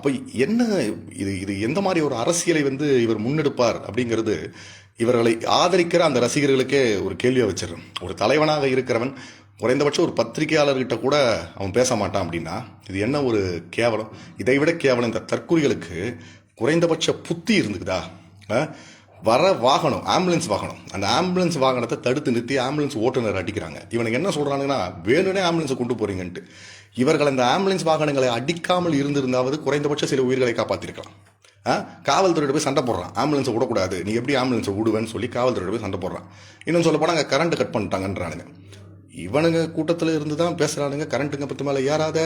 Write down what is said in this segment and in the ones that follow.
அப்போ என்ன இது இது எந்த மாதிரி ஒரு அரசியலை வந்து இவர் முன்னெடுப்பார் அப்படிங்கிறது இவர்களை ஆதரிக்கிற அந்த ரசிகர்களுக்கே ஒரு கேள்வியை வச்சிடும் ஒரு தலைவனாக இருக்கிறவன் குறைந்தபட்சம் ஒரு பத்திரிகையாளர்கிட்ட கூட அவன் பேச மாட்டான் அப்படின்னா இது என்ன ஒரு கேவலம்? இதை விட கேவலம் இந்த தற்கொலைகளுக்கு குறைந்தபட்ச புத்தி இருந்துக்குதா? ஆ? வர வாகனம் ஆம்புலன்ஸ் வாகனம். அந்த ஆம்புலன்ஸ் வாகனத்தை தடுத்து நிறுத்தி ஆம்புலன்ஸ் ஓட்டுநர் அடிக்கிறாங்க. இவனுக்கு என்ன சொல்கிறாங்கன்னா வேணுனே ஆம்புலன்ஸை கொண்டு போறீங்கன்ட்டு. இவர்கள் அந்த ஆம்புலன்ஸ் வாகனங்களை அடிக்காமல் இருந்திருந்தாவது குறைந்தபட்ச சில உயிர்களை காப்பாற்றிருக்கலாம் ஆ? காவல்துறையிட்ட போய் சண்டை போடுறான். ஆம்புலன்ஸை விடக்கூடாது. நீ எப்படி ஆம்புலன்ஸை விடுவேன்னு சொல்லி காவல்துறையிட்ட போய் சண்டை போடுறான். இன்னும் சொல்ல போனால் அங்கே கரண்ட் கட் பண்ணிட்டாங்கன்றானுங்க. இவனுங்க கூட்டத்தில் இருந்து தான் பேசுகிறானுங்க கரண்ட் கம்பத்து மேலே ஏறாத.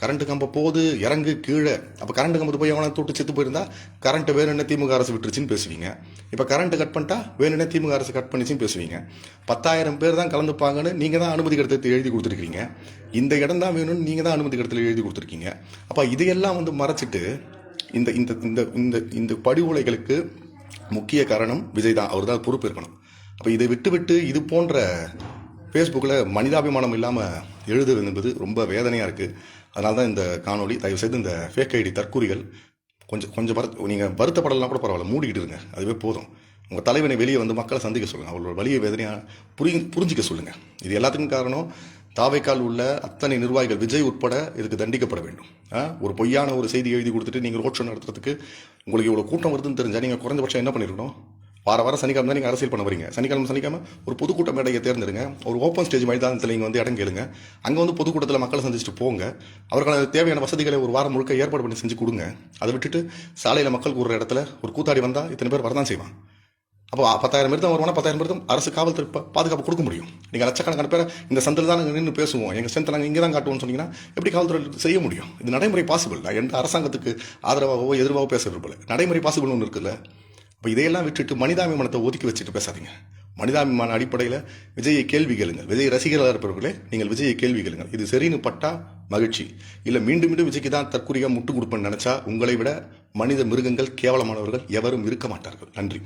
கரண்ட் கம்பம் போகுது இறங்கு கீழே. அப்போ கரண்ட் கம்பத்து போய் அவனை தொட்டு செத்து போயிருந்தா கரண்ட்டு வேணும்னே திமுக அரசு விட்டுருச்சுன்னு பேசுவீங்க. இப்போ கரண்ட் கட் பண்ணிட்டா வேணும்னே திமுக அரசு கட் பண்ணிச்சுன்னு பேசுவீங்க. பத்தாயிரம் பேர் தான் கலந்துப்பாங்கன்னு நீங்கள் தான் அனுமதி கடிதத்தை எழுதி கொடுத்துருக்கீங்க. இந்த இடம் தான் வேணும்னு நீங்கள் தான் அனுமதி கடிதத்தில் எழுதி கொடுத்துருக்கீங்க. அப்போ இதையெல்லாம் வந்து மறைச்சிட்டு இந்த இந்த இந்த இந்த இந்த படுகொலைகளுக்கு முக்கிய காரணம் விஜய் தான். அவர் தான் பொறுப்பு இருக்கணும். அப்போ இதை விட்டு விட்டு இது போன்ற ஃபேஸ்புக்கில் மனிதாபிமானம் இல்லாமல் எழுதுவது என்பது ரொம்ப வேதனையாக இருக்குது அதனால தான் இந்த காணொலி தயவு செய்து இந்த ஃபேக் ஐடி தற்கூரிகள் கொஞ்சம் கொஞ்சம் வருத்த நீங்கள் வருத்தப்படலாம் கூட பரவாயில்ல மூடிக்கிட்டு இருங்க. அதுவே போதும். உங்கள் தலைவனை வெளியே வந்து மக்களை சந்திக்க சொல்லுங்கள் அவங்களோட வலிய வேதனையாக புரி புரிஞ்சிக்க சொல்லுங்கள் இது எல்லாத்துக்கும் காரணம் தாவைக்கால் உள்ள அத்தனை நிர்வாகிகள் விஜய் உட்பட இதுக்கு தண்டிக்கப்பட வேண்டும். ஆ? ஒரு பொய்யான ஒரு செய்தி எழுதி கொடுத்துட்டு நீங்கள் ரோட் ஷோ நடத்துறதுக்கு உங்களுக்கு இவ்வளோ கூட்டம் வருதுன்னு தெரிஞ்சால் நீங்கள் குறைந்தபட்சம் என்ன பண்ணியிருக்கணும் வார வாரம் சனிக்கிழமை தான் நீங்கள் அரசியல் பண்ண வரீங்க சனிக்கிழமை சனிக்கிழமை ஒரு பொதுக்கூட்ட மேடையை தேர்ந்தெடுங்க. ஒரு ஓப்பன் ஸ்டேஜ் மைதானத்தில் நீங்கள் வந்து இடம் கேளுங்க. அங்கே வந்து பொதுக்கூட்டத்தில் மக்களை சந்திச்சுட்டு போங்க. அவர்களுக்கு தேவையான வசதிகளை ஒரு வாரம் முழுக்க ஏற்பாடு பண்ணி செஞ்சு கொடுங்க. அதை விட்டுட்டு சாலையில் மக்கள் கூடுற இடத்துல ஒரு கூத்தாடி வந்தால் இத்தனை பேர் வரதான் செய்வான் அப்போ பத்தாயிரம் பேர் தான் வருவானா? பத்தாயிரம் பேர் தான் அரசு காவல்துறை பாதுகாப்பு கொடுக்க முடியும். நீங்கள் லட்சக்கணக்கான பேர் இந்த சந்தில் தான் நாங்கள் நின்று பேசுவோம். எங்கள் ஸ்ட்ரென்த்தை நாங்கள் இங்கே தான் காட்டுவோம்னு சொன்னீங்கன்னா எப்படி காவல்துறை செய்ய முடியும்? இது நடைமுறை பாசிபிள் நான் எந்த அரசாங்கத்துக்கு ஆதரவாகவோ எதிர்வாகவோ பேச விரும்பல நடைமுறை பாசிபிள் ஒன்று இருக்குல்ல. இப்போ இதையெல்லாம் விட்டுட்டு மனிதாபிமானத்தை ஒதுக்கி வச்சுட்டு பேசாதீங்க. மனிதாபிமான அடிப்படையில் விஜயை கேள்வி கேளுங்கள். விஜய் ரசிகர்களாக இருப்பவர்களே நீங்கள் விஜயை கேள்வி கேளுங்கள். இது சரின்னு பட்டா மகிழ்ச்சி. இல்லை மீண்டும் மீண்டும் விஜய்க்கு தான் தற்கொலையாக முட்டு கொடுப்பேன்னு நினச்சா உங்களை விட மனித மிருகங்கள் கேவலமானவர்கள் எவரும் இருக்க மாட்டார்கள். நன்றி.